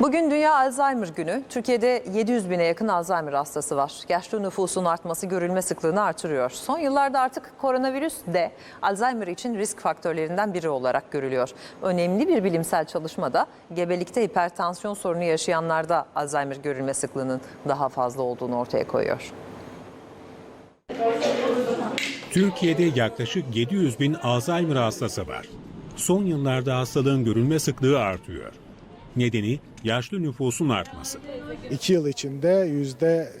Bugün Dünya Alzheimer Günü. Türkiye'de 700 bine yakın Alzheimer hastası var. Yaşlı nüfusun artması görülme sıklığını artırıyor. Son yıllarda artık koronavirüs de Alzheimer için risk faktörlerinden biri olarak görülüyor. Önemli bir bilimsel çalışmada gebelikte hipertansiyon sorunu yaşayanlarda Alzheimer görülme sıklığının daha fazla olduğunu ortaya koyuyor. Türkiye'de yaklaşık 700 bin Alzheimer hastası var. Son yıllarda hastalığın görülme sıklığı artıyor. Nedeni yaşlı nüfusun artması. 2 yıl içinde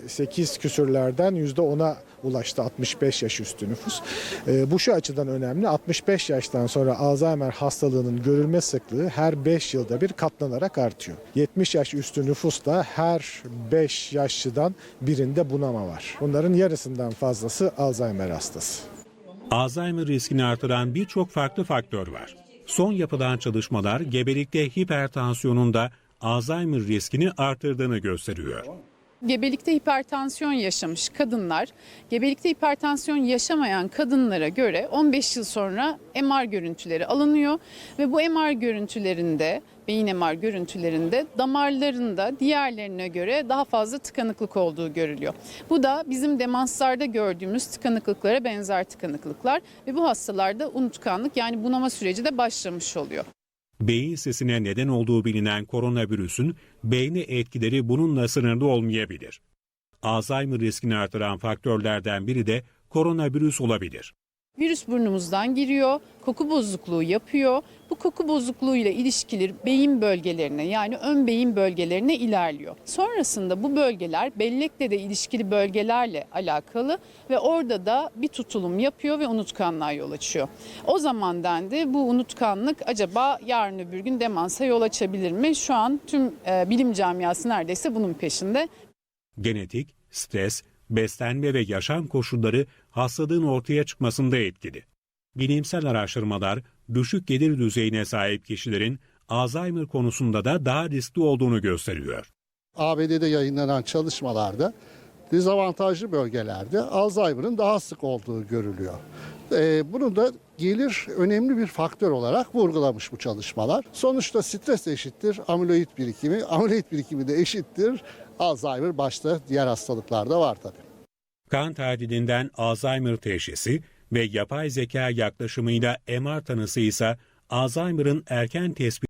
%8 küsürlerden %10'a ulaştı 65 yaş üstü nüfus. Ee, bu şu açıdan önemli. 65 yaştan sonra Alzheimer hastalığının görülme sıklığı her 5 yılda bir katlanarak artıyor. 70 yaş üstü nüfusta her 5 yaşlıdan birinde bunama var. Bunların yarısından fazlası Alzheimer hastası. Alzheimer riskini artıran birçok farklı faktör var. Son yapılan çalışmalar gebelikte hipertansiyonun da Alzheimer riskini artırdığını gösteriyor. Gebelikte hipertansiyon yaşamış kadınlar, gebelikte hipertansiyon yaşamayan kadınlara göre 15 yıl sonra MR görüntüleri alınıyor ve bu MR görüntülerinde, beyin MR görüntülerinde damarlarında diğerlerine göre daha fazla tıkanıklık olduğu görülüyor. Bu da bizim demanslarda gördüğümüz tıkanıklıklara benzer tıkanıklıklar ve bu hastalarda unutkanlık yani bunama süreci de başlamış oluyor. Beyin sesine neden olduğu bilinen koronavirüsün beyne etkileri bununla sınırlı olmayabilir. Alzheimer riskini artıran faktörlerden biri de koronavirüs olabilir. Virüs burnumuzdan giriyor, koku bozukluğu yapıyor. Bu koku bozukluğuyla ilişkili beyin bölgelerine yani ön beyin bölgelerine ilerliyor. Sonrasında bu bölgeler bellekle de ilişkili bölgelerle alakalı ve orada da bir tutulum yapıyor ve unutkanlığa yol açıyor. O zaman dendi bu unutkanlık acaba yarın öbür gün demansa yol açabilir mi? Şu an tüm e, bilim camiası neredeyse bunun peşinde. Genetik, stres, beslenme ve yaşam koşulları hastalığın ortaya çıkmasında etkili. Bilimsel araştırmalar düşük gelir düzeyine sahip kişilerin Alzheimer konusunda da daha riskli olduğunu gösteriyor. ABD'de yayınlanan çalışmalarda dezavantajlı bölgelerde Alzheimer'ın daha sık olduğu görülüyor. Ee, bunu da gelir önemli bir faktör olarak vurgulamış bu çalışmalar. Sonuçta stres eşittir amiloid birikimi, amiloid birikimi de eşittir Alzheimer başta diğer hastalıklarda var tabii. Kan tahlilinden Alzheimer teşhisi ve yapay zeka yaklaşımıyla MR tanısı ise Alzheimer'ın erken tespit